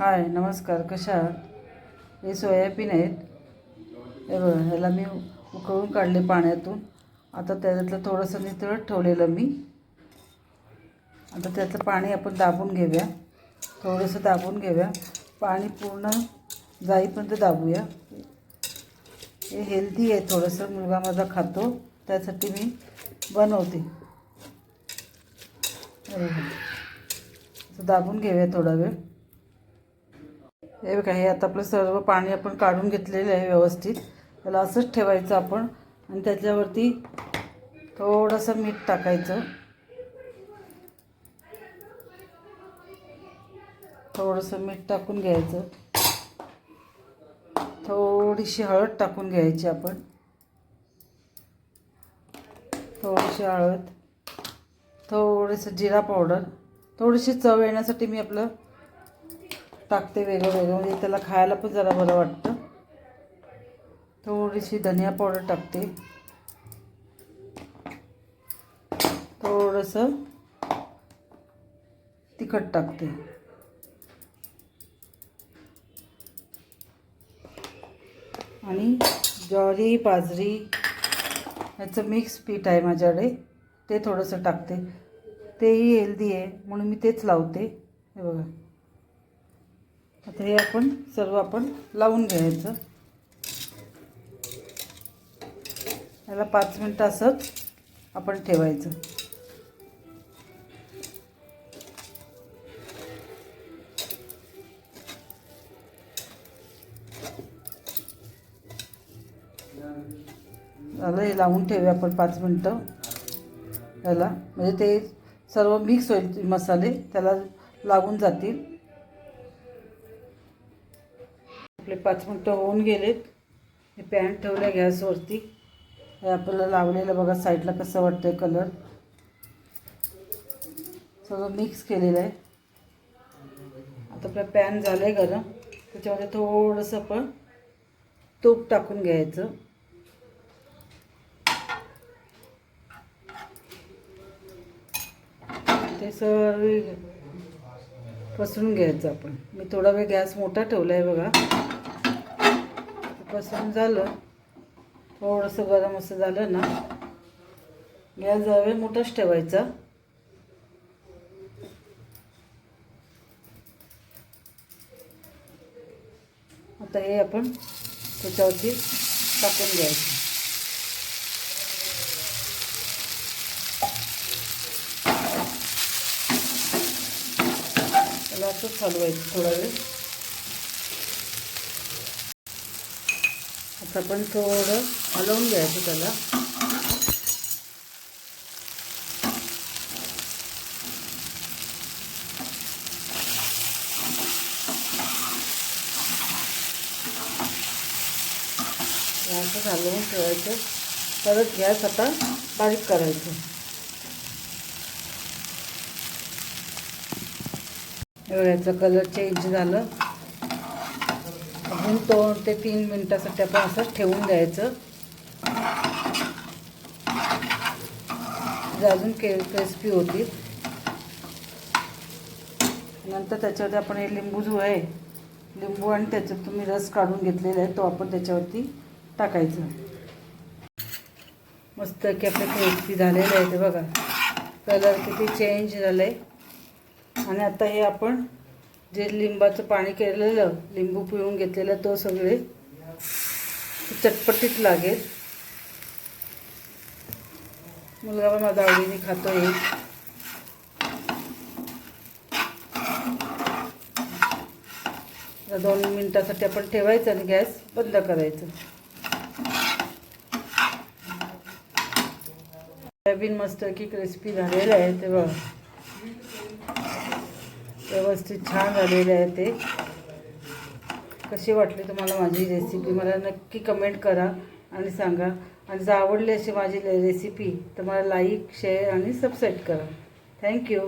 हाय नमस्कार कशा आहात? हे सोयाबीन आहेत. हे बघ ह्याला मी उकळून काढले पाण्यातून. आता त्याच्यातलं थोडंसं नितळत ठेवलेलं मी. आता त्याचं पाणी आपण दाबून घेऊया. थोडंसं दाबून घेऊया. पाणी पूर्ण जाईपर्यंत दाबूया. हे हेल्दी आहे थोडंसं. मुलगा माझा खातो. त्यासाठी मी बनवते. दाबून घेऊया थोडा वेळ. हे बघा हे आता आपलं सर्व पाणी आपण काढून घेतलेलं आहे व्यवस्थित. त्याला असंच ठेवायचं आपण. आणि त्याच्यावरती थोडंसं मीठ टाकायचं. थोडंसं मीठ टाकून घ्यायचं. थोडीशी हळद टाकून घ्यायची आपण. थोडीशी हळद. थोडंसं जिरा पावडर. थोडीशी चव येण्यासाठी मी आपलं टाकते वेगळं वेगळं म्हणजे त्याला खायला पण जरा बरं वाटतं. थोडीशी धनिया पावडर टाकते. थोडंसं तिखट टाकते. आणि ज्वारी बाजरी ह्याचं मिक्स पीठ आहे माझ्याकडे ते थोडंसं टाकते. तेही हेल्दी आहे म्हणून मी तेच लावते. हे बघा. आता हे आपण सर्व आपण लावून घ्यायचं. याला पाच मिनटं असंच आपण ठेवायचं. झालं हे लावून ठेवूया आपण पाच मिनटं. याला म्हणजे ते सर्व मिक्स होईल मसाले त्याला लागून जातील. आपले पाच मिनटं होऊन गेलेत. हे पॅन ठेवलं गॅसवरती. हे आपल्याला लावलेलं बघा साईडला कसं वाटतंय कलर. सगळं मिक्स केलेलं आहे. आता आपलं पॅन झालं आहे गरम. त्याच्यामध्ये थोडंसं आपण तूप टाकून घ्यायचं. ते सर्व पसरून घ्यायचं आपण. मी थोडा वेळ गॅस मोठा ठेवला आहे बघा. पसरून झालं. थोडंसं गरम असं झालं ना. गॅस जावे वेळ मोठाच ठेवायचा. आता हे आपण त्याच्यावरती टाकून घ्यायचं. त्याला असंच हलवायचं थोडा वेळ. असं आपण थोडं हलवून घ्यायचं त्याला. असं हलवून ठेवायचं. परत गॅस आता बारीक करायचं. याचा कलर चेंज झालं. अजून दोन ते तीन मिनटासाठी आपण असं ठेवून द्यायचं. अजून के क्रिस्पी होतील. नंतर त्याच्यावरती आपण हे लिंबू जो आहे लिंबू आणि त्याच्यात तुम्ही रस काढून घेतलेला आहे तो आपण त्याच्यावरती टाकायचा. मस्त की आपले क्रिस्पी झालेलं आहे ते बघा. कलर किती चेंज झालं आहे आणि आता हे आपण जे लिंबाचं पाणी केलेलं लिंबू पिळून घेतलेलं तो सगळे चटपटीत लागेल. मुलगा पण माझा आवडीने खातो हे दोन मिनटासाठी आपण ठेवायचं आणि गॅस बंद करायचं. सोयाबीन मस्त की क्रिस्पी झालेलं आहे तेव्हा व्यवस्थित छान झालेले आहे ते. कशी वाटली तुम्हाला माझी रेसिपी मला नक्की कमेंट करा आणि सांगा. आणि जर आवडली अशी माझी रेसिपी तर मला लाईक शेअर आणि सबस्क्राईब करा. Thank you